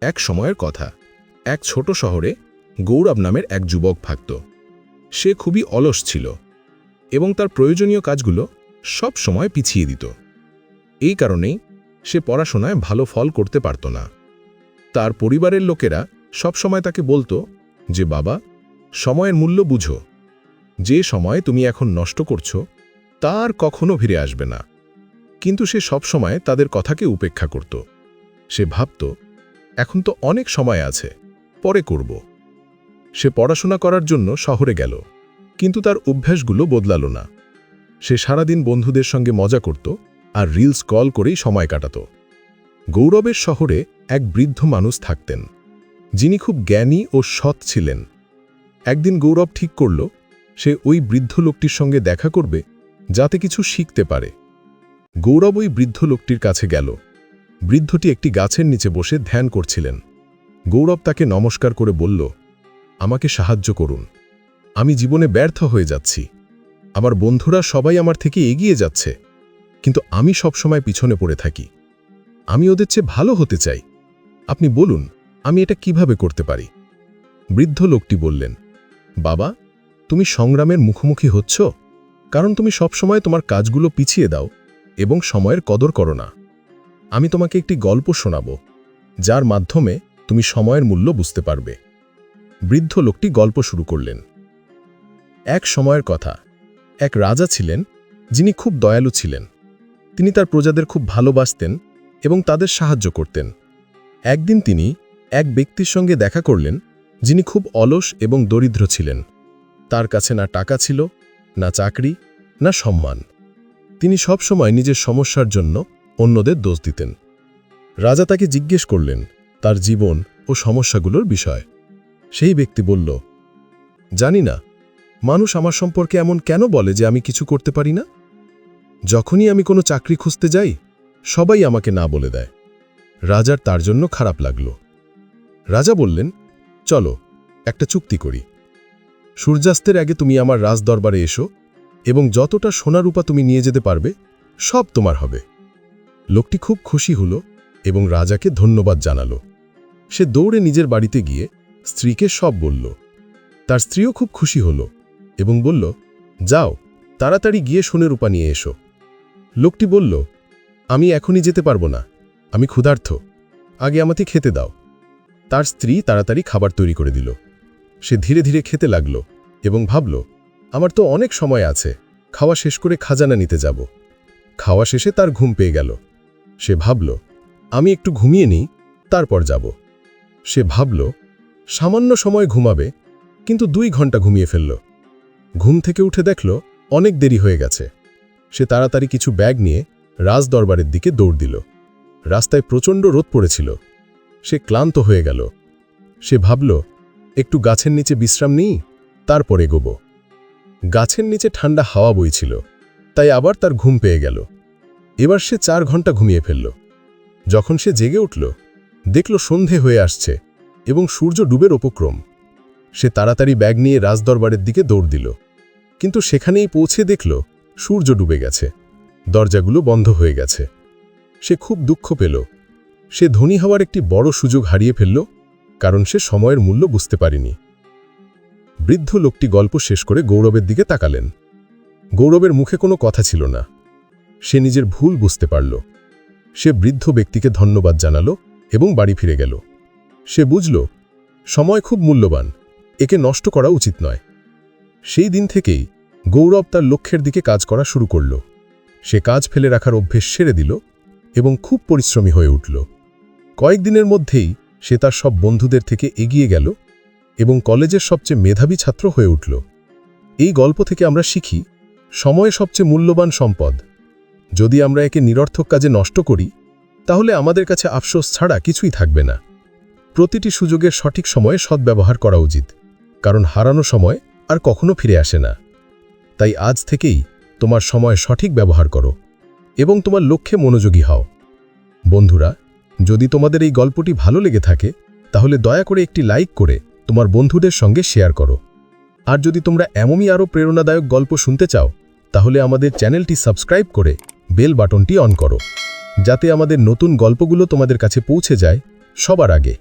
এক সময়ের কথা। এক ছোট শহরে গৌরব নামের এক যুবক থাকত। সে খুবই অলস ছিল এবং তার প্রয়োজনীয় কাজগুলো সব সময় পিছিয়ে দিত। এই কারণেই সে পড়াশোনায় ভালো ফল করতে পারত না। তার পরিবারের লোকেরা সবসময় তাকে বলতো যে, বাবা, সময়ের মূল্য বুঝো। যে সময় তুমি এখন নষ্ট করছ, তা আর কখনো ফিরে আসবে না। কিন্তু সে সবসময় তাদের কথাকে উপেক্ষা করত। সে ভাবত এখন তো অনেক সময় আছে, পরে করব। সে পড়াশোনা করার জন্য শহরে গেল, কিন্তু তার অভ্যাসগুলো বদলাল না। সে সারাদিন বন্ধুদের সঙ্গে মজা করত আর রিলস কল করেই সময় কাটাত। গৌরবের শহরে এক বৃদ্ধ মানুষ থাকতেন, যিনি খুব জ্ঞানী ও সৎ ছিলেন। একদিন গৌরব ঠিক করল, সে ওই বৃদ্ধ লোকটির সঙ্গে দেখা করবে যাতে কিছু শিখতে পারে। গৌরব ওই বৃদ্ধ লোকটির কাছে গেল বৃদ্ধটি একটি গাছের নিচে বসে ধ্যান করছিলেন। গৌরব তাকে নমস্কার করে বলল, আমাকে সাহায্য করুন। আমি জীবনে ব্যর্থ হয়ে যাচ্ছি। আমার বন্ধুরা সবাই আমার থেকে এগিয়ে যাচ্ছে। কিন্তু আমি সবসময় পিছনে পড়ে থাকি। আমি ওদের চেয়ে ভালো হতে চাই। আপনি বলুন, আমি এটা কীভাবে করতে পারি? বৃদ্ধ লোকটি বললেন, বাবা, তুমি সংগ্রামের মুখোমুখি হচ্ছ। কারণ তুমি সবসময় তোমার কাজগুলো পিছিয়ে দাও এবং সময়ের কদর করো না। আমি তোমাকে একটি গল্প শোনাব, যার মাধ্যমে তুমি সময়ের মূল্য বুঝতে পারবে। বৃদ্ধ লোকটি গল্প শুরু করলেন। এক সময়ের কথা, এক রাজা ছিলেন, যিনি খুব দয়ালু ছিলেন। তিনি তার প্রজাদের খুব ভালোবাসতেন এবং তাদের সাহায্য করতেন। একদিন তিনি এক ব্যক্তির সঙ্গে দেখা করলেন, যিনি খুব অলস এবং দরিদ্র ছিলেন। তার কাছে না টাকা ছিল, না চাকরি, না সম্মান। তিনি সবসময় নিজের সমস্যার জন্য অন্যদের দোষ দিতেন। রাজা তাকে জিজ্ঞেস করলেন তার জীবন ও সমস্যাগুলোর বিষয়। সেই ব্যক্তি বলল, জানি না, মানুষ আমার সম্পর্কে এমন কেন বলে যে আমি কিছু করতে পারি না? যখনই আমি কোনো চাকরি খুঁজতে যাই, সবাই আমাকে না বলে দেয়। রাজার তার জন্য খারাপ লাগল। রাজা বললেন, চলো, একটা চুক্তি করি। সূর্যাস্তের আগে তুমি আমার রাজদরবারে এসো এবং যতটা সোনারূপা তুমি নিয়ে যেতে পারবে, সব তোমার হবে। লোকটি খুব খুশি হল এবং রাজাকে ধন্যবাদ জানালো। সে দৌড়ে নিজের বাড়িতে গিয়ে স্ত্রীকে সব বলল। তার স্ত্রীও খুব খুশি হল এবং বলল, যাও, তাড়াতাড়ি গিয়ে সোনের রূপা নিয়ে এসো। লোকটি বলল, আমি এখনই যেতে পারব না, আমি ক্ষুধার্থ আগে আমাকে খেতে দাও। তার স্ত্রী তাড়াতাড়ি খাবার তৈরি করে দিল। সে ধীরে ধীরে খেতে লাগল এবং ভাবল, আমার তো অনেক সময় আছে, খাওয়া শেষ করে খাজানা নিতে যাব। খাওয়া শেষে তার ঘুম পেয়ে গেল। সে ভাবল, আমি একটু ঘুমিয়ে নিই, তারপর যাব। সে ভাবল, সামান্য সময় ঘুমাবে, কিন্তু দুই ঘণ্টা ঘুমিয়ে ফেলল। ঘুম থেকে উঠে দেখল, অনেক দেরি হয়ে গেছে। সে তাড়াতাড়ি কিছু ব্যাগ নিয়ে রাজ দরবারের দিকে দৌড় দিল। রাস্তায় প্রচণ্ড রোদ পড়েছিল। সে ক্লান্ত হয়ে গেল। সে ভাবল, একটু গাছের নিচে বিশ্রাম নিই, তারপরে গোব গাছের নিচে ঠান্ডা হাওয়া বইছিল, তাই আবার তার ঘুম পেয়ে গেল। এবার সে চার ঘণ্টা ঘুমিয়ে ফেলল। যখন সে জেগে উঠল, দেখল সন্ধে হয়ে আসছে এবং সূর্য ডুবের উপক্রম। সে তাড়াতাড়ি ব্যাগ নিয়ে রাজদরবারের দিকে দৌড় দিল। কিন্তু সেখানেই পৌঁছে দেখল সূর্য ডুবে গেছে। দরজাগুলো বন্ধ হয়ে গেছে। সে খুব দুঃখ পেল। সে ধনী হওয়ার একটি বড় সুযোগ হারিয়ে ফেলল, কারণ সে সময়ের মূল্য বুঝতে পারেনি। বৃদ্ধ লোকটি গল্প শেষ করে গৌরবের দিকে তাকালেন। গৌরবের মুখে কোনো কথা ছিল না। সে নিজের ভুল বুঝতে পারল। সে বৃদ্ধ ব্যক্তিকে ধন্যবাদ জানালো এবং বাড়ি ফিরে গেল। সে বুঝল, সময় খুব মূল্যবান, একে নষ্ট করা উচিত নয়। সেই দিন থেকেই গৌরব তার লক্ষ্যের দিকে কাজ করা শুরু করল। সে কাজ ফেলে রাখার অভ্যেস সেরে দিল এবং খুব পরিশ্রমী হয়ে উঠল। কয়েকদিনের মধ্যেই সে তার সব বন্ধুদের থেকে এগিয়ে গেল এবং কলেজের সবচেয়ে মেধাবী ছাত্র হয়ে উঠল। এই গল্প থেকে আমরা শিখি, সময় সবচেয়ে মূল্যবান সম্পদ। যদি আমরা একে নিরর্থক কাজে নষ্ট করি, তাহলে আমাদের কাছে আফসোস ছাড়া কিছুই থাকবে না। প্রতিটি সুযোগের সঠিক সময়ে সদ্ব্যবহার করা উচিত, কারণ হারানো সময় আর কখনো ফিরে আসে না। তাই আজ থেকেই তোমার সময় সঠিক ব্যবহার করো এবং তোমার লক্ষ্যে মনোযোগী হও। বন্ধুরা, যদি তোমাদের এই গল্পটি ভালো লেগে থাকে, তাহলে দয়া করে একটি লাইক করে তোমার বন্ধুদের সঙ্গে শেয়ার করো। আর যদি তোমরা এমনই আরও প্রেরণাদায়ক গল্প শুনতে চাও, তাহলে আমাদের চ্যানেলটি সাবস্ক্রাইব করে বেল বাটনটি অন করো যাতে আমাদের নতুন গল্পগুলো তোমাদের কাছে পৌঁছে যায় সবার আগে।